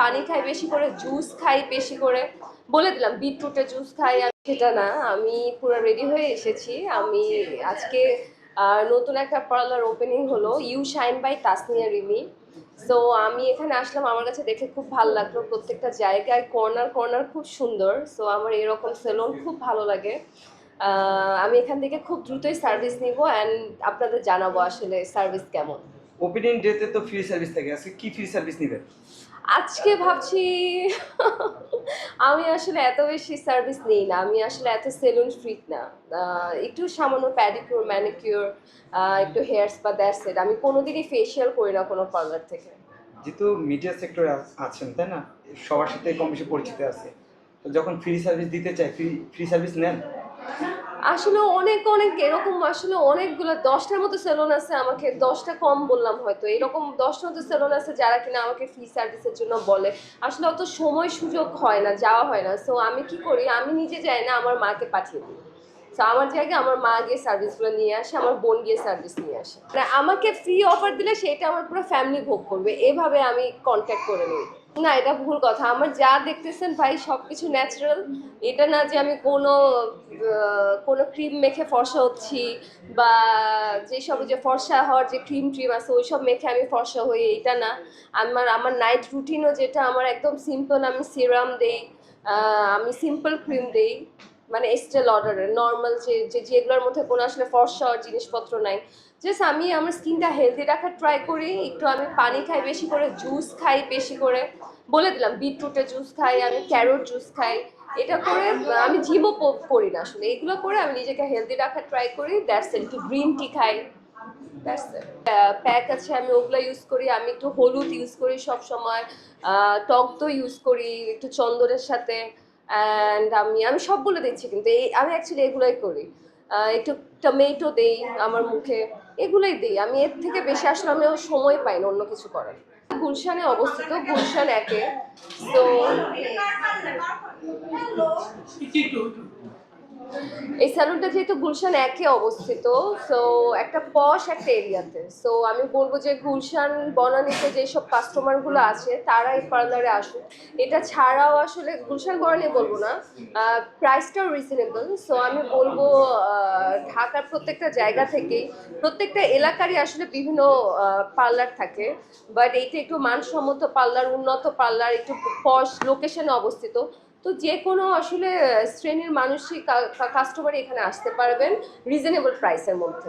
পানি খাই বেশি করে জুস খাই, বেশি করে, বলে দিলাম, বিটরুটের জুস খাই সেটা না, আমি পুরো রেডি হয়ে এসেছি। আমি আজকে নতুন একটা পার্লার ওপেনিং হলো U shine by Tasnia Rimi. So আমি এখানে আসলাম, আমার কাছে দেখে খুব ভালো লাগল, প্রত্যেকটা জায়গায় কর্নার কর্নার খুব সুন্দর। সো আমার এরকম সেলুন খুব ভালো লাগে। আমি এখান থেকে খুব দ্রুতই সার্ভিস নিব অ্যান্ড আপনাদের জানাব আসলে সার্ভিস কেমন। ওপেনিং ডেতে তো ফ্রি সার্ভিস থাকে। আজকে কি ফ্রি সার্ভিস নেবেন আজকে ভাবছি আমি আসলে এত বেশি সার্ভিস নিই না। আমি আসলে এত সেলুন ফ্রিক না। একটু সামান্য প্যাডিকিউর ম্যানিকিউর একটু হেয়ার স্পা দ্যাটস ইট আমি কোনোদিনই ফেসিয়াল করি না কোনো পার্লার থেকে। যেহেতু মিডিয়া সেক্টরে আছেন তাই না? সবার সাথে কম বেশি পরিচিত আছে। তো যখন ফ্রি সার্ভিস দিতে চাই ফ্রি ফ্রি সার্ভিস নেন? আসলে অনেক অনেক এরকম আসলে অনেকগুলো, দশটার মতো সেলুন আছে, আমাকে দশটা কম বললাম হয়তো। এরকম দশটার মতো সেলুন আছে যারা কিনা আমাকে ফ্রি সার্ভিসের জন্য বলে। আসলে অত সময় সুযোগ হয় না, যাওয়া হয় না। সো আমি কি করি? আমি নিজে যাই না, আমার মাকে পাঠিয়ে দিই। তো আমার জায়গায় আমার মা গিয়ে সার্ভিসগুলো নিয়ে আসে, আমার বোন গিয়ে সার্ভিস নিয়ে আসে। মানে আমাকে ফ্রি অফার দিলে সেটা আমার পুরো ফ্যামিলি ভোগ করবে। এভাবে আমি কন্ট্যাক্ট করে নিই। না, এটা ভুল কথা। আমার যা দেখতেছেন ভাই সব কিছু ন্যাচারাল এটা না যে আমি কোনো কোনো ক্রিম মেখে ফর্সা হচ্ছি বা যেসব যে ফর্সা হওয়ার যে ক্রিম ট্রিম আছে, ওই সব মেখে আমি ফর্সা হই, এইটা না। আমার আমার নাইট রুটিনও যেটা, আমার একদম সিম্পল আমি সিরাম দেই আমি সিম্পল ক্রিম দেই। মানে এস্টেল অর্ডারের নর্মাল যে যেগুলোর মধ্যে কোনো আসলে ফর্সা জিনিসপত্র নাই। জাস্ট আমি আমার স্কিনটা হেলদি রাখার ট্রাই করি, একটু আমি পানি খাই বেশি করে জুস খাই বেশি করে। বলে দিলাম বিটরুটের জুস খাই, আমি ক্যারোট জুস খাই। এটা করে আমি জিমও করি না আসলে। এগুলো করে আমি নিজেকে হেলদি রাখার ট্রাই করি দ্যাটস একটু গ্রিন টি খাই প্যাক আছে, আমি ওগুলো ইউজ করি। আমি একটু হলুদ ইউজ করি সব সময় টক দই ইউজ করি, একটু চন্দনের সাথে। অ্যান্ড আমি আমি সবগুলো দিচ্ছি কিন্তু এই আমি অ্যাকচুয়ালি এগুলোই করি। একটু টমেটো দেই আমার মুখে এগুলোই দিই। আমি এর থেকে বেশি আসলে আমি সময় পাই না অন্য কিছু করার। গুলশানে অবস্থিত গুলশান একে। তো এই স্যালুনটা যেহেতু গুলশান একে অবস্থিত সো একটা পশ একটা এরিয়াতে। সো আমি বলব যে গুলশান, বনানীতে যেসব কাস্টমারগুলো আছে, তারা এই পার্লারে আসুক। এটা ছাড়াও আসলে গুলশান, বনানী বলব না প্রাইসটাও রিজনেবল সো আমি বলব ঢাকার প্রত্যেকটা জায়গা থেকেই, প্রত্যেকটা এলাকারই আসলে বিভিন্ন পার্লার থাকে। বাট এইটা একটু মানসম্মত পার্লার উন্নত পার্লার একটু পশ লোকেশনে অবস্থিত। তো যে কোনো আসলে শ্রেণির মানুষই কাস্টমার এখানে আসতে পারবেন রিজনেবল প্রাইসের মধ্যে।